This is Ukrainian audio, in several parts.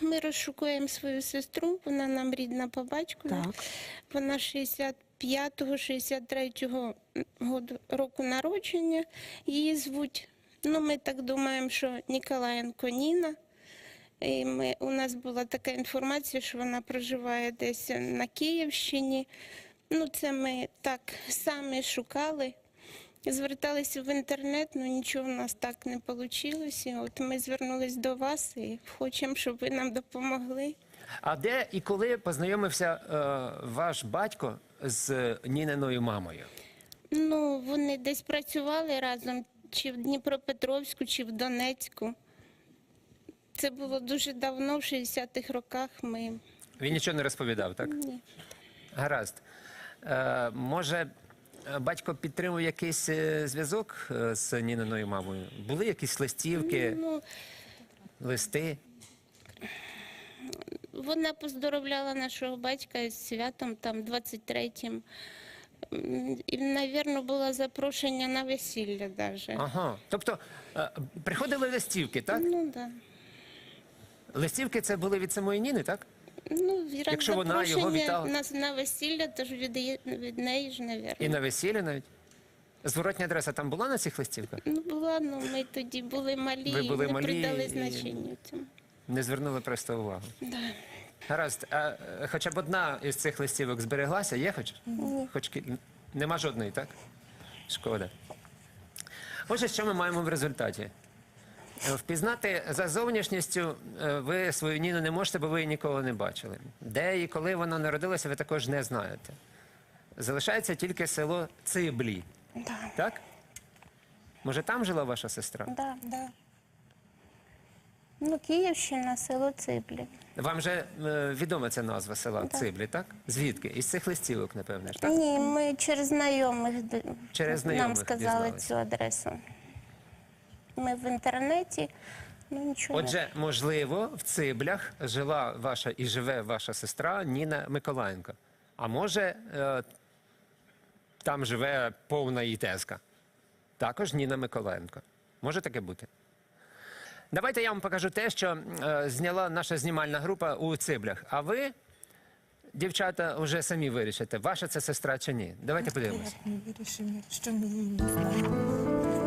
Ми розшукуємо свою сестру, вона нам рідна по батьку. Вона 65-го, 63-го року народження. Її звуть, ну ми так думаємо, що Ніколаєнко Ніна. І ми, у нас була така інформація, що вона проживає десь на Київщині. Ну, це ми так самі шукали. Зверталися в інтернет, але нічого в нас так не вийшло. От ми звернулись до вас і хочемо, щоб ви нам допомогли. А де і коли познайомився е, ваш батько з Ніниною мамою? Ну, вони десь працювали разом, чи в Дніпропетровську, чи в Донецьку. Це було дуже давно, в 60-х роках. Ми Він нічого не розповідав, так? Ні. Гаразд. Е, може, батько підтримує якийсь е, зв'язок е, з Ніниною мамою? Були якісь листівки, ну, листи? вона поздоровляла нашого батька з святом, там, 23-м. М, І, мабуть, було запрошення на весілля навіть. Ага. Тобто е, приходили листівки, так? Ну, да. Листівки це були від самої Ніни, так? Ну, раз Якщо вона його вітала. нас на весілля, то ж від, її- від неї ж, мабуть. І на весіллі навіть. Зворотня адреса там була на цих листівках? Ну, була, ну ми тоді були малі, Ви були не малі придали і- значення цьому. Не звернули просто увагу. Да. Гаразд, а е, хоча б одна із цих листівок збереглася, є хоч? Хоч кі- нема жодної, так? Шкода. Отже, що ми маємо в результаті? Е, Впізнати за зовнішністю е, ви свою Ніну не можете, бо ви її ніколи не бачили. Де і коли вона народилася, ви також не знаєте. Залишається тільки село Циблі. Да. Так? Може, там жила ваша сестра? Да. Да. Ну, Київщина, село Циблі. Вам же е, відома ця назва села Так. Циблі, так? Звідки? Із цих листівок, напевне ж, так? Ні, ми через знайомих, д- Через нам сказали дізналися. цю адресу. Ми в інтернеті, ну нічого. Отже, можливо, в Циблях жила ваша і живе ваша сестра Ніна Миколаєнко. А може, е, там живе повна її тезка. Також Ніна Миколаєнко. Може таке бути? Давайте я вам покажу те, що е, зняла наша знімальна група у Циблях. А ви, дівчата, вже самі вирішите, ваша це сестра чи ні. Давайте подивимося. Ми вирішимо, що ми її не знаємо.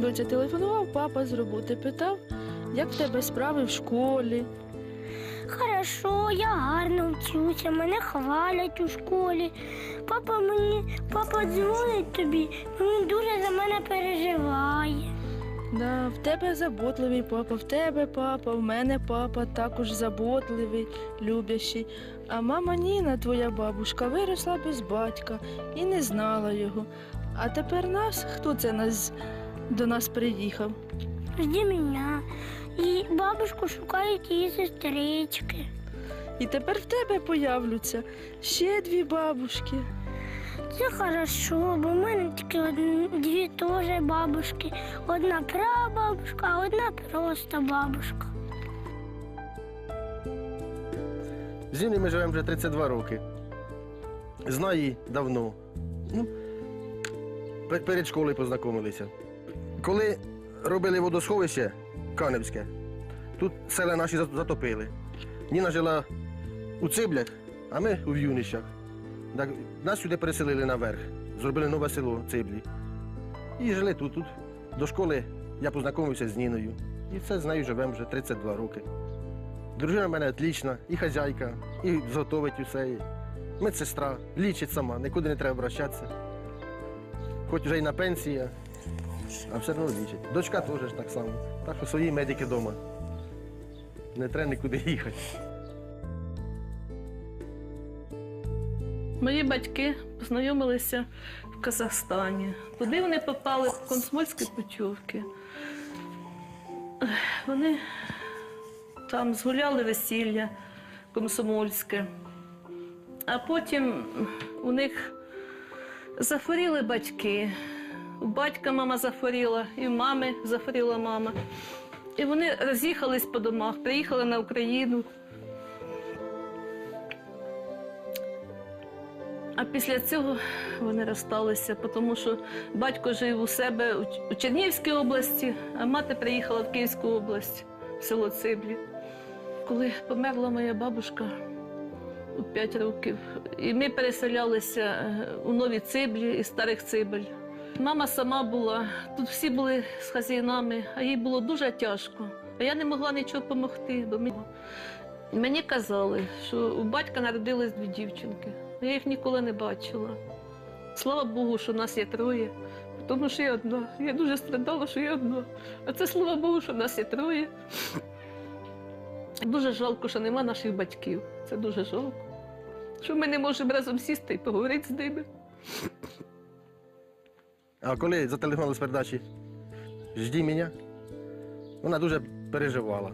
Доця телефонував папа з роботи, питав, як в тебе справи в школі. Хорошо, я гарно вчуся, мене хвалять у школі. Папа мені, папа дзвонить тобі, він дуже за мене переживає. Да, в тебе заботливий папа, в тебе папа, в мене папа також заботливий, любящий. А мама Ніна, твоя бабушка, виросла без батька і не знала його. А тепер нас, хто це нас до нас приїхав? Жди мене. І бабушку шукають її сестрички. І тепер в тебе появляться ще дві бабушки. Це хорошо, бо в мене тільки одні, дві теж бабушки. Одна прабабушка, а одна просто бабушка. З ми живемо вже 32 роки. Знаю її давно. Ну, перед школою познайомилися. Коли робили водосховище Каневське, тут села наші затопили. Ніна жила у Циблях, а ми у Юнищах. Так, нас сюди переселили наверх, зробили нове село Циблі. І жили тут. тут. До школи я познайомився з Ніною. І все з нею живемо вже 32 роки. Дружина в мене отлічна, і хазяйка, і зготовить усе. Медсестра, лічить сама, нікуди не треба обращатися. Хоч вже й на пенсії, а все одно лічить. Дочка теж так само. Так що свої медики вдома. Не треба нікуди їхати. Мої батьки познайомилися в Казахстані. Туди вони попали в комсомольські путівки. Вони там згуляли весілля комсомольське, а потім у них захворіли батьки. У батька мама захворіла, і в мами захворіла мама. І вони роз'їхались по домах, приїхали на Україну. А після цього вони розсталися, тому що батько жив у себе у Ч- у Чернігівській області, а мати приїхала в Київську область, в село Циблі. Коли померла моя бабушка у 5 років, і ми переселялися е, у нові циблі із старих цибель. Мама сама була, тут всі були з хазяїнами, а їй було дуже тяжко. А я не могла нічого допомогти, бо мені, мені казали, що у батька народились дві дівчинки. Я їх ніколи не бачила. Слава Богу, що нас є троє, тому що я одна. Я дуже страдала, що я одна. А це слава Богу, що нас є троє. Дуже жалко, що нема наших батьків. Це дуже жалко. Що ми не можемо разом сісти і поговорити з ними. А коли зателефонували з передачі Жді мене, вона дуже переживала.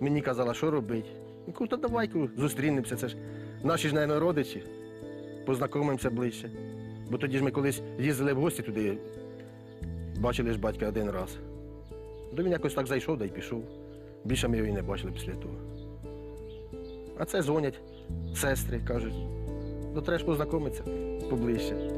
Мені казала, що робити. Я кажу, та давай зустрінемося. Це ж наші ж, мабуть, родичі. Познайомимося ближче. Бо тоді ж ми колись їздили в гості туди, бачили ж батька один раз. До він якось так зайшов да й пішов. Більше ми його і не бачили після того. А це дзвонять сестри, кажуть, ну треба ж познайомитися поближче.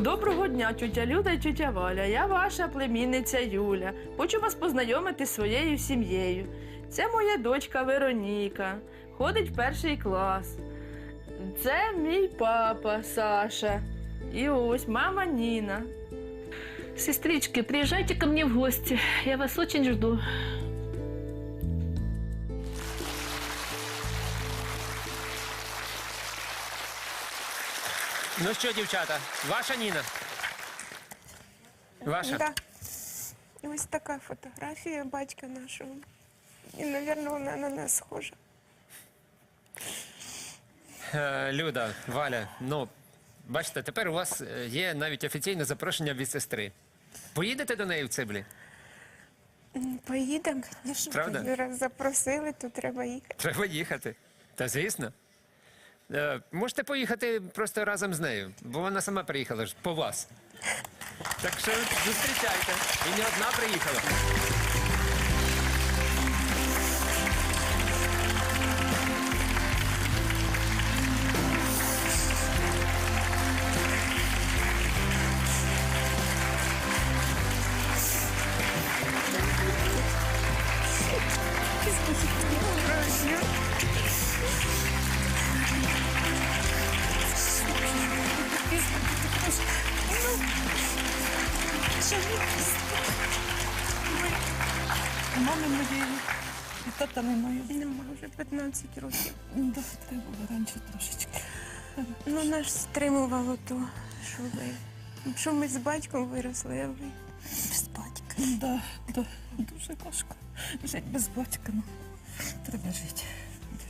Доброго дня, тютя Люда і тютя Валя. Я ваша племінниця Юля. Хочу вас познайомити з своєю сім'єю. Це моя дочка Вероніка, ходить в перший клас. Це мій папа Саша. І ось мама Ніна. Сестрички, приезжайте ко мне в гости. Я вас очень жду. Ну що, дівчата, ваша Ніна? Ваша? Да. Ось така фотографія батька нашого. І, мабуть, вона на нас схожа. Е, Люда, Валя, ну, бачите, тепер у вас е, є навіть офіційне запрошення від сестри. Поїдете до неї в Циблі? Поїдемо, звісно. Правда? Раз запросили, то треба їхати. Треба їхати. Та звісно. Е, можете поїхати просто разом з нею, бо вона сама приїхала ж по вас. Так що зустрічайте. І не одна приїхала. Мами моєї і тата немає. Нема вже 15 років. Да, треба було раніше трошечки. Ну, нас стримувало то, що ви. Що ми з батьком виросли, а ви. Без батька. Да, да, дуже важко. Жити без батька, ну, треба жити.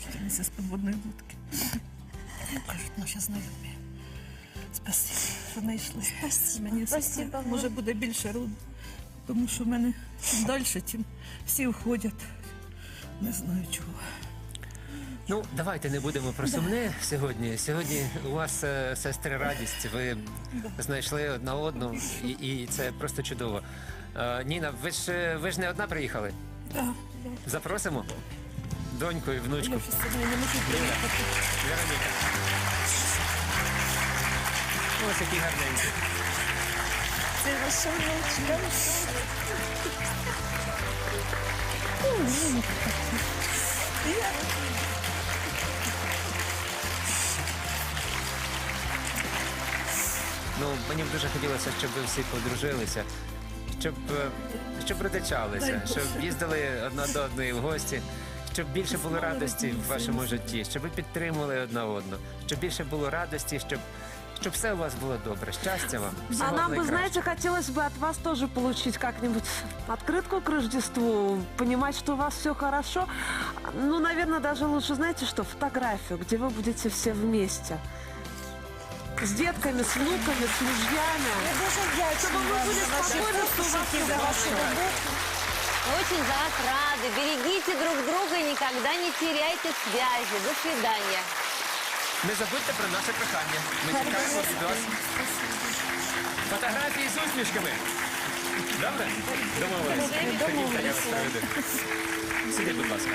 Дождемося з підводної лодки. Кажуть, наші знайомі. Спасибо, що знайшли. Спасибо. Спасибо вам. може буде більше роду. Тому що в мене чим далі, тим всі входять. Не знаю чого. Ну, давайте не будемо про сумне сьогодні. Сьогодні у вас е, сестри радість. Ви знайшли одна одну, і, і це просто чудово. Е, Ніна, ви ж е, ви ж не одна приїхали? Так, Запросимо доньку і внучку. я вже сьогодні не можу приїхати. Вероніка. Ось які гарненькі. Це ваша внучка. Ну, мені б дуже хотілося, щоб ви всі подружилися, щоб, е, щоб родичалися, щоб їздили одна до одної в гості, щоб більше було радості в вашому житті, щоб ви підтримували одна одну, щоб більше було радості, щоб, щоб все у вас було добре. Щастя вам. А нам бы, знаете, хотелось бы от вас тоже получить как-нибудь открытку к Рождеству, понимать, что у вас все хорошо. Ну, наверное, даже лучше, знаете что, фотографию, где вы будете все вместе. С детками, с внуками, с мужьями. Чтобы вы были спокойны, что у вас все хорошо. Мы очень за вас рады. Берегите друг друга и никогда не теряйте связи. До свидания. Не забудьте про наше прохання. Ми чекаємо від вас. Фотографії з усмішками. Добре? Домовились. Домовились. Сидіть, будь ласка.